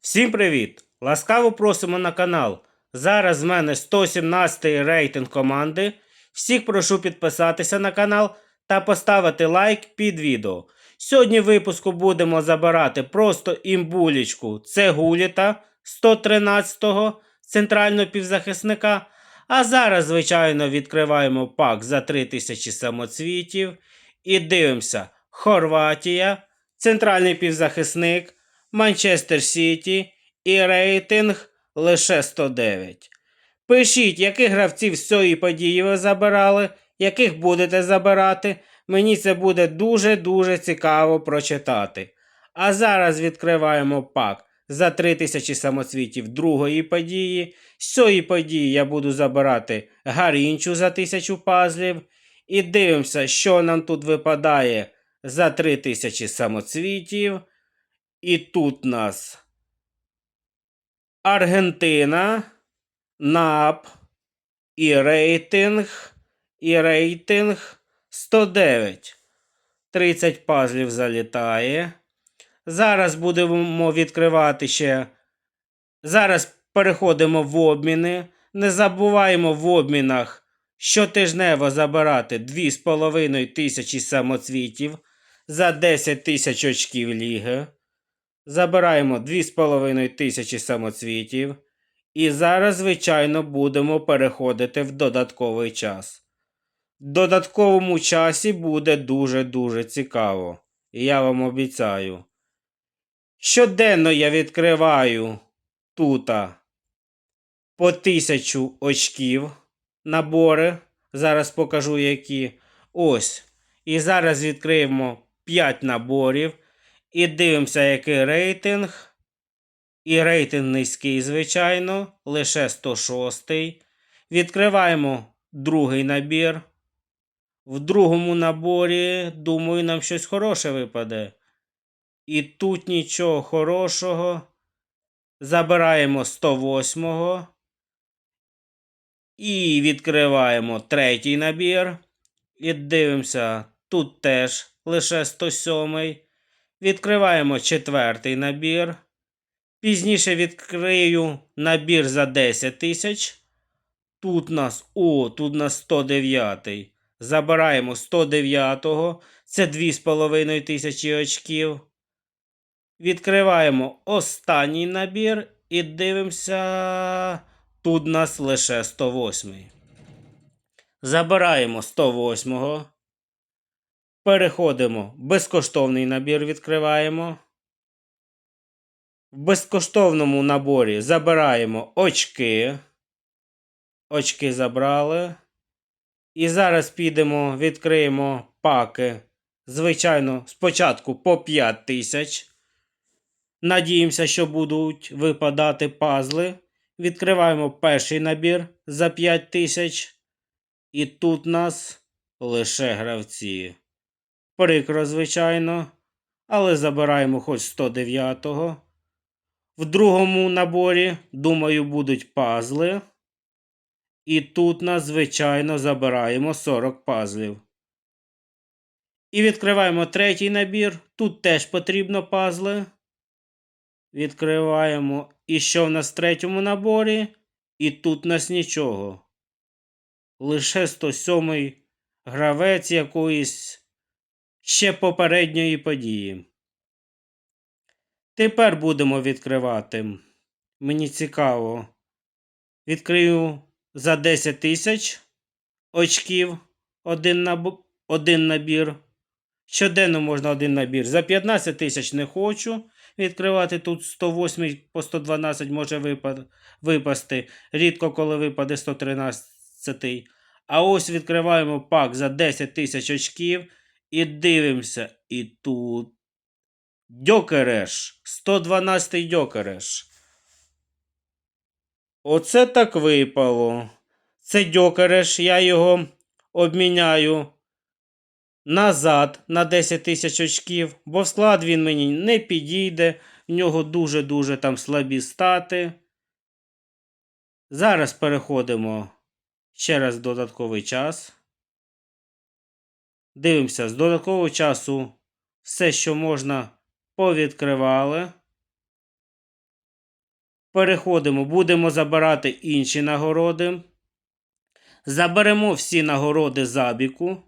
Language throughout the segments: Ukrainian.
Всім привіт! Ласкаво просимо на канал. Зараз в мене 117 рейтинг команди. Всіх прошу підписатися на канал та поставити лайк під відео. Сьогодні в випуску будемо забирати просто імбулічку Цегуліта 113-го центрального півзахисника. А зараз, звичайно, відкриваємо пак за 3000 самоцвітів і дивимося: Хорватія, центральний півзахисник. Манчестер Сіті і рейтинг лише 109. Пишіть, яких гравців з цієї події ви забирали, яких будете забирати. Мені це буде дуже-дуже цікаво прочитати. А зараз відкриваємо пак за 3000 самоцвітів другої події. З цієї події я буду забирати Гарінчу за 1000 пазлів. І дивимося, що нам тут випадає за 3000 самоцвітів. І тут нас Аргентина, НАП і рейтинг, і рейтинг 109. 30 пазлів залітає. Зараз будемо відкривати ще. Зараз переходимо в обміни. Не забуваємо в обмінах щотижнево забирати 2,5 тисячі самоцвітів за 10 тисяч очків ліги. Забираємо 2,5 тисячі самоцвітів. І зараз, звичайно, будемо переходити в додатковий час. В додатковому часі буде дуже-дуже цікаво. І я вам обіцяю. Щоденно я відкриваю тута по тисячу очків набори. Зараз покажу які. Ось. І зараз відкриємо 5 наборів. І дивимося, який рейтинг. І рейтинг низький, звичайно, лише 106. Відкриваємо другий набір. В другому наборі, думаю, нам щось хороше випаде. І тут нічого хорошого. Забираємо 108-го. І відкриваємо третій набір. І дивимося, тут теж лише 107. Відкриваємо четвертий набір. Пізніше відкрию набір за 10 тисяч. Тут нас, о, тут нас 109. Забираємо 109-го. Це 2,5 тисячі очків. Відкриваємо останній набір і дивимося. Тут нас лише 108. Забираємо 108-го. Переходимо. Безкоштовний набір відкриваємо. В безкоштовному наборі забираємо очки. Очки забрали. І зараз підемо, відкриємо паки. Звичайно, спочатку по 5 тисяч. Надіємося, що будуть випадати пазли. Відкриваємо перший набір за 5 тисяч. І тут нас лише гравці. Прикро, звичайно, але забираємо хоч 109-го. В другому наборі, думаю, будуть пазли. І тут нас, звичайно, забираємо 40 пазлів. І відкриваємо третій набір. Тут теж потрібно пазли. Відкриваємо. І що в нас в третьому наборі? І тут нас нічого. Лише 107 гравець якоїсь ще попередньої події. Тепер будемо відкривати. Мені цікаво. Відкрию за 10 тисяч очків один, наб... один набір. Щоденно можна один набір. За 15 тисяч не хочу відкривати. Тут 108 по 112 може випад... випасти. Рідко коли випаде 113. А ось відкриваємо пак за 10 тисяч очків. І дивимося. І тут. Дьокереш. 112 дьокереш. Оце так випало. Це дьокереш, я його обміняю назад на 10 тисяч очків, бо в склад він мені не підійде. В нього дуже-дуже там слабі стати. Зараз переходимо ще раз в додатковий час. Дивимося, з додаткового часу все, що можна, повідкривали. Переходимо, будемо забирати інші нагороди. Заберемо всі нагороди забіку.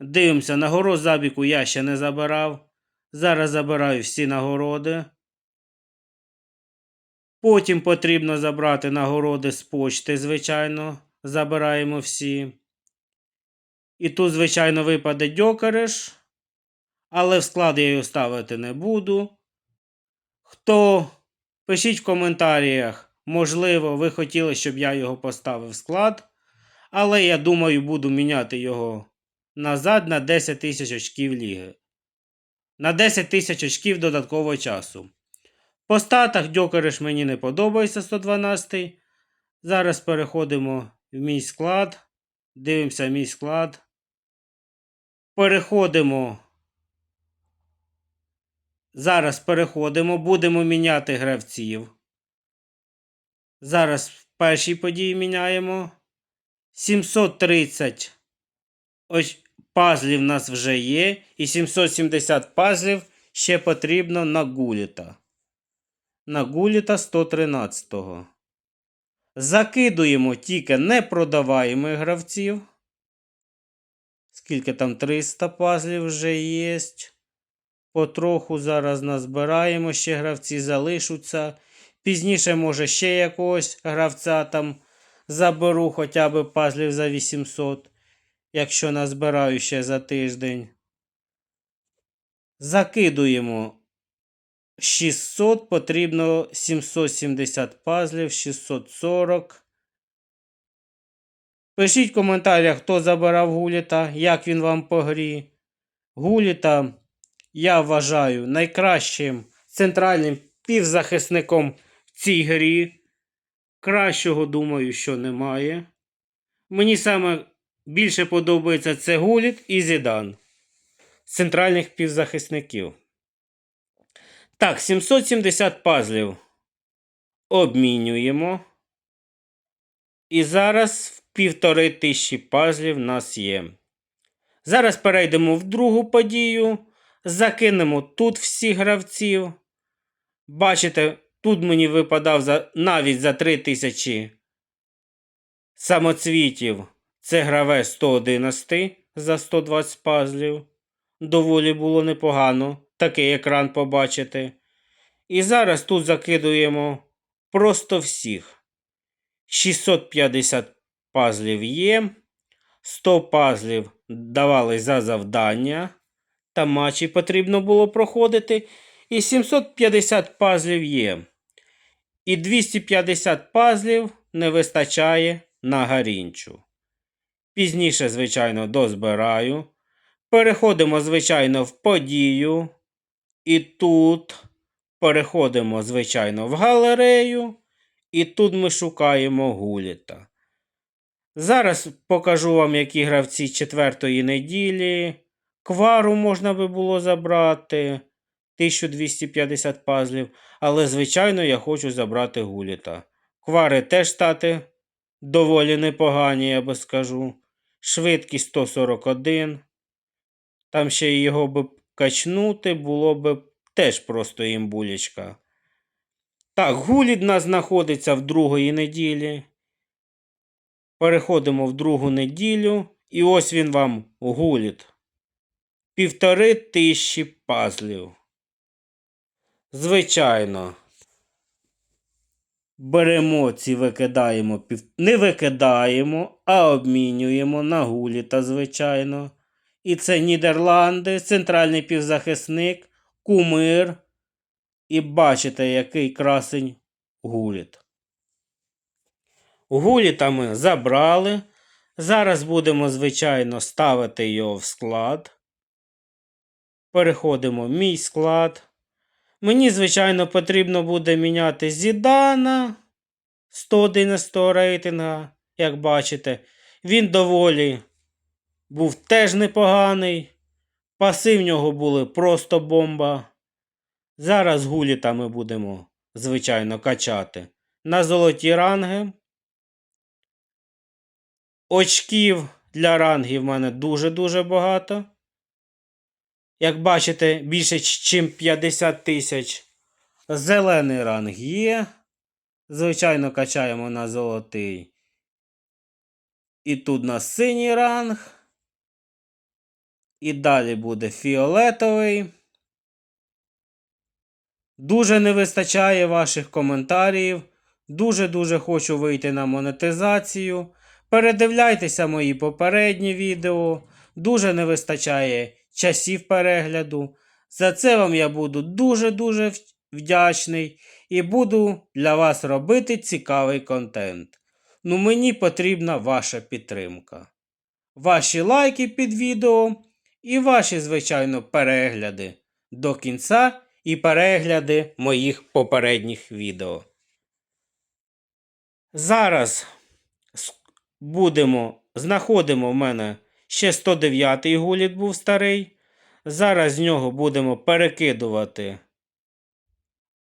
Дивимося, нагород забіку я ще не забирав. Зараз забираю всі нагороди. Потім потрібно забрати нагороди з почти, звичайно. Забираємо всі. І тут, звичайно, випаде дьокериш. Але в склад я його ставити не буду. Хто пишіть в коментарях, можливо, ви хотіли, щоб я його поставив в склад. Але я думаю, буду міняти його назад на 10 тисяч очків ліги. На 10 тисяч очків додаткового часу. По статах Дьокериш мені не подобається 112. Зараз переходимо в мій склад. Дивимося мій склад. Переходимо. Зараз переходимо. Будемо міняти гравців. Зараз в першій події міняємо. 730 ось пазлів в нас вже є. І 770 пазлів ще потрібно на гуліта. На гуліта 113-го. Закидуємо тільки непродаваємих гравців. Скільки там 300 пазлів вже є. Потроху зараз назбираємо, ще гравці залишаться. Пізніше, може, ще якогось гравця там заберу хоча б пазлів за 800, якщо назбираю ще за тиждень. Закидуємо 600, потрібно 770 пазлів, 640. Пишіть в коментарях, хто забирав Гуліта, як він вам по грі. Гуліта я вважаю найкращим центральним півзахисником в цій грі. Кращого думаю, що немає. Мені саме більше подобається це Гуліт і Зідан центральних півзахисників. Так, 770 пазлів обмінюємо. І зараз в півтори тисячі пазлів в нас є. Зараз перейдемо в другу подію. Закинемо тут всіх гравців. Бачите, тут мені випадав за, навіть за 3000 самоцвітів. Це гравець 111 за 120 пазлів. Доволі було непогано такий екран побачити. І зараз тут закидуємо просто всіх. 650 пазлів є. 100 пазлів давали за завдання. Та матчі потрібно було проходити. І 750 пазлів є. І 250 пазлів не вистачає на гарінчу. Пізніше, звичайно, дозбираю. Переходимо, звичайно, в подію. І тут переходимо, звичайно, в галерею. І тут ми шукаємо гуліта. Зараз покажу вам, які гравці четвертої неділі. Квару можна би було забрати 1250 пазлів. Але, звичайно, я хочу забрати гуліта. Квари теж стати доволі непогані, я би скажу. Швидкість 141. Там ще його би качнути було б теж просто імбулечка. Так, гуліт нас знаходиться в другої неділі. Переходимо в другу неділю. І ось він вам гуліт. Півтори тисячі пазлів. Звичайно. Беремо ці викидаємо, не викидаємо, а обмінюємо на гуліта, звичайно. І це Нідерланди, центральний півзахисник, кумир. І бачите, який красень гуліт. Гуліта ми забрали. Зараз будемо, звичайно, ставити його в склад. Переходимо в мій склад. Мені, звичайно, потрібно буде міняти Зідана 111 рейтинга, як бачите. Він доволі був теж непоганий. Паси в нього були просто бомба. Зараз гуліта ми будемо, звичайно, качати. На золоті ранги. Очків для рангів в мене дуже-дуже багато. Як бачите, більше, ніж 50 тисяч. Зелений ранг є. Звичайно, качаємо на золотий. І тут у нас синій ранг. І далі буде фіолетовий. Дуже не вистачає ваших коментарів. Дуже-дуже хочу вийти на монетизацію. Передивляйтеся мої попередні відео. Дуже не вистачає часів перегляду. За це вам я буду дуже-дуже вдячний і буду для вас робити цікавий контент. Ну, мені потрібна ваша підтримка. Ваші лайки під відео і ваші, звичайно, перегляди до кінця і перегляди моїх попередніх відео. Зараз будемо, знаходимо в мене ще 109-й гуліт був старий. Зараз з нього будемо перекидувати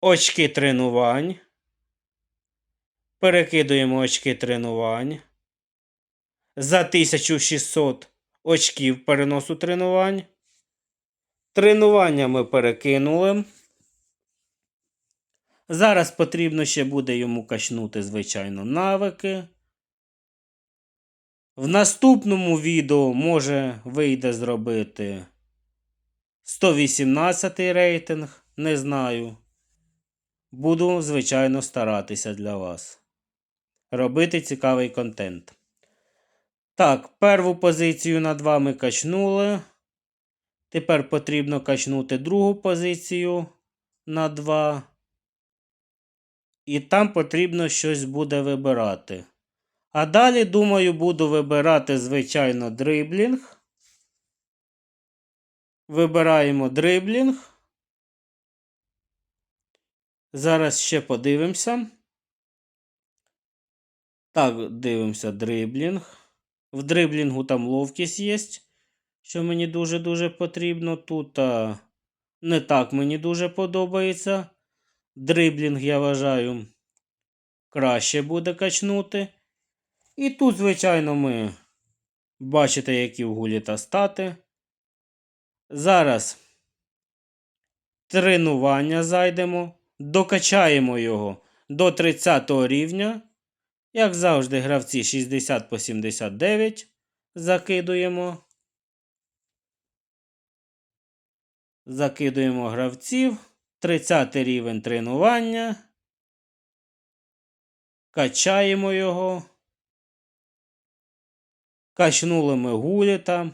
очки тренувань. Перекидуємо очки тренувань. За 1600 очків переносу тренувань. Тренування ми перекинули. Зараз потрібно ще буде йому качнути, звичайно, навики. В наступному відео може вийде зробити 118 рейтинг, не знаю. Буду, звичайно, старатися для вас. Робити цікавий контент. Так, перву позицію над вами качнули. Тепер потрібно качнути другу позицію на 2. І там потрібно щось буде вибирати. А далі, думаю, буду вибирати, звичайно, дриблінг. Вибираємо дриблінг. Зараз ще подивимося. Так, дивимося дриблінг. В дриблінгу там ловкість є, що мені дуже-дуже потрібно. Тут а, не так мені дуже подобається. Дриблінг, я вважаю, краще буде качнути. І тут, звичайно, ми бачите, які в гулі та стати. Зараз тренування зайдемо, докачаємо його до 30 рівня. Як завжди, гравці 60 по 79 закидуємо. Закидуємо гравців. 30 рівень тренування. Качаємо його. Качнули ми гуліта.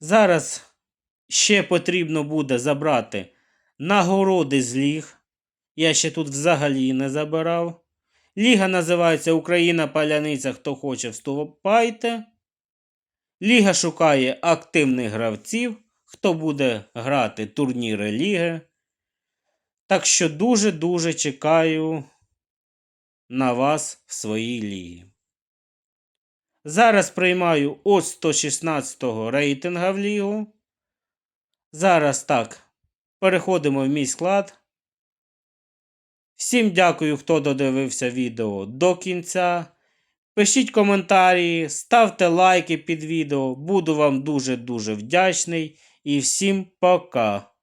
Зараз ще потрібно буде забрати нагороди з ліг. Я ще тут взагалі не забирав. Ліга називається Україна Паляниця. Хто хоче, вступайте. Ліга шукає активних гравців, хто буде грати турніри ліги. Так що дуже-дуже чекаю на вас в своїй лігі. Зараз приймаю от 116 рейтинга в лігу. Зараз так. Переходимо в мій склад. Всім дякую, хто додивився відео до кінця. Пишіть коментарі, ставте лайки під відео. Буду вам дуже-дуже вдячний. І всім пока!